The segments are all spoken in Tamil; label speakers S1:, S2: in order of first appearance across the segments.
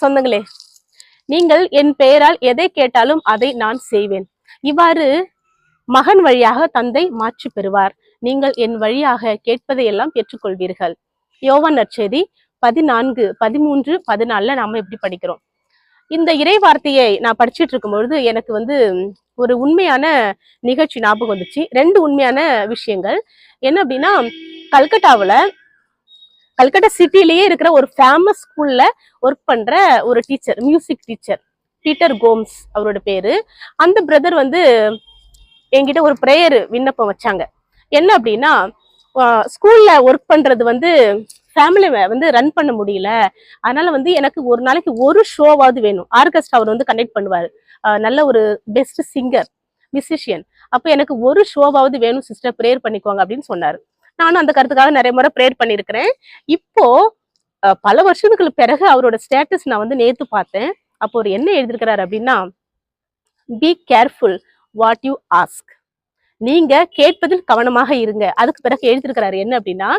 S1: சொந்தங்களே நீங்கள் என் பெயரால் எதை கேட்டாலும் அதை நான் செய்வேன். இவ்வாறு மகன் வழியாக தந்தை மாற்றி பெறுவார். நீங்கள் என் வழியாக கேட்பதை எல்லாம் பெற்றுக்கொள்வீர்கள். யோவான் நற்செய்தி பதினான்கு பதிமூன்று பதினாலுல நாம இப்படி படிக்கிறோம். இந்த இறை வார்த்தையை நான் படிச்சிட்டு இருக்கும்பொழுது எனக்கு வந்து ஒரு உண்மையான நிகழ்ச்சி ஞாபகம் வந்துச்சு. ரெண்டு உண்மையான விஷயங்கள். என்ன அப்படின்னா கல்கட்டாவுல கல்கட்டா சிட்டிலேயே இருக்கிற ஒரு ஃபேமஸ் ஸ்கூல்ல ஒர்க் பண்ற ஒரு teacher music teacher Peter Gomes அவரோட பேரு. அந்த பிரதர் வந்து என்கிட்ட ஒரு ப்ரேயர் விண்ணப்பம் வச்சாங்க. என்ன அப்படின்னா ஸ்கூல்ல ஒர்க் பண்றது வந்து ஃபேமிலி வந்து ரன் பண்ண முடியல. அதனால வந்து எனக்கு ஒரு நாளைக்கு ஒரு ஷோவாவது வேணும். ஆர்கெஸ்ட்ரா அவர் வந்து கண்டக்ட் பண்ணுவார். நல்ல ஒரு பெஸ்ட் சிங்கர் மியூசிஷியன் அப்போ எனக்கு ஒரு ஷோவாவது வேணும் சிஸ்டர் ப்ரேயர் பண்ணிக்கோங்க அப்படின்னு சொன்னார். நானும் அந்த கருத்துக்காக நிறைய முறை ப்ரேயர் பண்ணியிருக்கிறேன். இப்போ பல வருஷங்களுக்கு பிறகு அவரோட ஸ்டேட்டஸ் நான் வந்து நேத்து பார்த்தேன். அப்போ ஒரு என்ன எழுதியிருக்கிறாரு அப்படின்னா be careful what you ask நீங்க கேட்பதில் கவனமாக இருங்க. அதுக்கு பிறகு எழுதியிருக்கிறாரு என்ன அப்படின்னா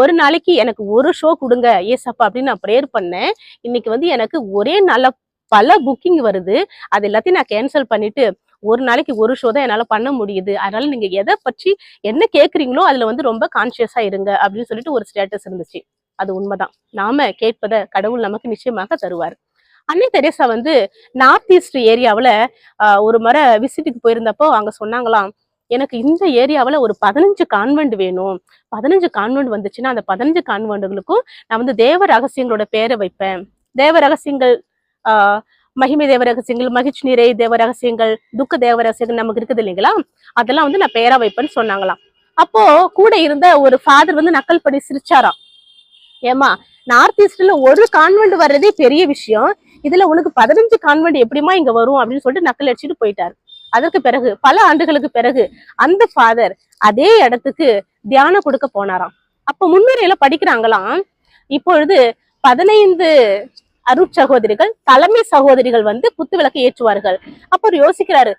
S1: ஒரு நாளைக்கு எனக்கு ஒரு ஷோ கொடுங்க ஏசப்பா அப்படின்னு நான் ப்ரேயர் பண்ணேன். இன்னைக்கு வந்து எனக்கு ஒரே நல்ல பல புக்கிங் வருது. அது எல்லாத்தையும் நான் கேன்சல் பண்ணிட்டு ஒரு நாளைக்கு ஒரு ஷோ தான் என்னால் பண்ண முடியுது. அதனால நீங்கள் எதை பற்றி என்ன கேட்குறீங்களோ அதில் வந்து ரொம்ப கான்சியஸாக இருங்க அப்படின்னு சொல்லிட்டு ஒரு ஸ்டேட்டஸ் இருந்துச்சு. அது உண்மைதான். நாம கேட்பதை கடவுள் நமக்கு நிச்சயமாக தருவார். அன்னை தெரேசா வந்து நார்த் ஈஸ்ட் ஏரியாவில் ஒரு முறை விசிட்டுக்கு போயிருந்தப்போ அங்கே சொன்னாங்களாம் எனக்கு இந்த ஏரியாவில் ஒரு பதினஞ்சு கான்வெண்ட் வேணும். பதினஞ்சு கான்வெண்ட் வந்துச்சுன்னா அந்த பதினஞ்சு கான்வெண்டுகளுக்கும் நான் வந்து தேவ ரகசியங்களோட பேரை வைப்பேன். தேவ ரகசியங்கள் மகிமை தேவ ரகசியங்கள் மகிழ்ச்சி நிறை தேவ ரகசியங்கள் துக்க தேவ ரகசியங்கள் நமக்கு இருக்குது இல்லைங்களா? அதெல்லாம் வந்து நான் பேரா வைப்பேன்னு சொன்னாங்களாம். அப்போ கூட இருந்த ஒரு ஃபாதர் வந்து நக்கல் பண்ணி சிரிச்சாராம். ஏமா நார்த் ஈஸ்ட்ல ஒரு கான்வெண்ட் வர்றதே பெரிய விஷயம். இதுல உனக்கு பதினஞ்சு கான்வெண்ட் எப்படிமா இங்க வரும் அப்படின்னு சொல்லிட்டு நக்கல் அடிச்சுட்டு போயிட்டாரு. அதற்கு பிறகு பல ஆண்டுகளுக்கு பிறகு அந்த ஃபாதர் அதே இடத்துக்கு தியானம் கொடுக்க போனாராம். அப்ப முன்னுரையில படிக்கிறாங்களாம். இப்பொழுது பதினைந்து அருட்சகோதரிகள் தலைமை சகோதரிகள் வந்து குத்து விளக்கு ஏற்றுவார்கள். அப்புறம் யோசிக்கிறாரு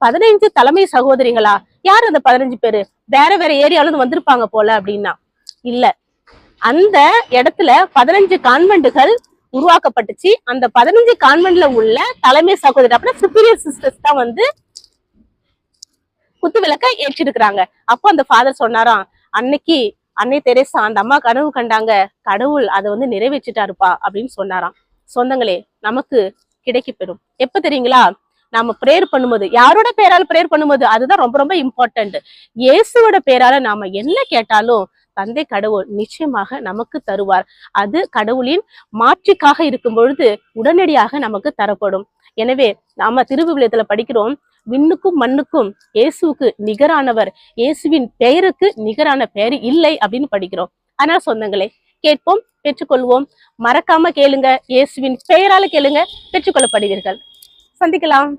S1: பதினைஞ்சு தலைமை சகோதரிகளா? யார் அந்த பதினஞ்சு பேரு? வேற வேற ஏரியால இருந்து வந்திருப்பாங்க போல அப்படின்னா. இல்ல. அந்த இடத்துல பதினஞ்சு கான்வென்ட்டுகள் உருவாக்கப்பட்டுச்சு. அந்த பதினஞ்சு கான்வென்ட்ல உள்ள தலைமை சகோதரி அப்படின்னா சுப்பீரியர் சிஸ்டர்ஸ் தான் வந்து குத்து விளக்க ஏற்றிருக்கிறாங்க. அப்போ அந்த ஃபாதர் சொன்னாராம் அன்னைக்கு அன்னை தெரேசா அந்த அம்மா கனவு கண்டாங்க. கடவுள் அதை வந்து நிறைவேற்றிட்டாருப்பா அப்படின்னு சொன்னாராம். சொந்தங்களே நமக்கு கிடைக்கப் பெறும் எப்ப தெரியுங்களா? நாம ப்ரேயர் பண்ணும்போது யாரோட பேரால் ப்ரேயர் பண்ணும்போது அதுதான் ரொம்ப ரொம்ப இம்பார்ட்டன்ட் இயேசுவோட பேரால நாம என்ன கேட்டாலும் தந்தை கடவுள் நிச்சயமாக நமக்கு தருவார். அது கடவுளின் மாற்றிக்காக இருக்கும் பொழுது உடனடியாக நமக்கு தரப்படும். எனவே நாம திருவிவிலியத்துல படிக்கிறோம் விண்ணுக்கும் மண்ணுக்கும் இயேசுவுக்கு நிகரானவர் இயேசுவின் பெயருக்கு நிகரான பெயர் இல்லை அப்படின்னு படிக்கிறோம். அதனால சொந்தங்களே கேட்போம் பெற்றுக்கொள்வோம். மறக்காம கேளுங்க இயேசுவின் பெயரால கேளுங்க பெற்றுக்கொள்ளப்படுவீர்கள். சந்திக்கலாம்.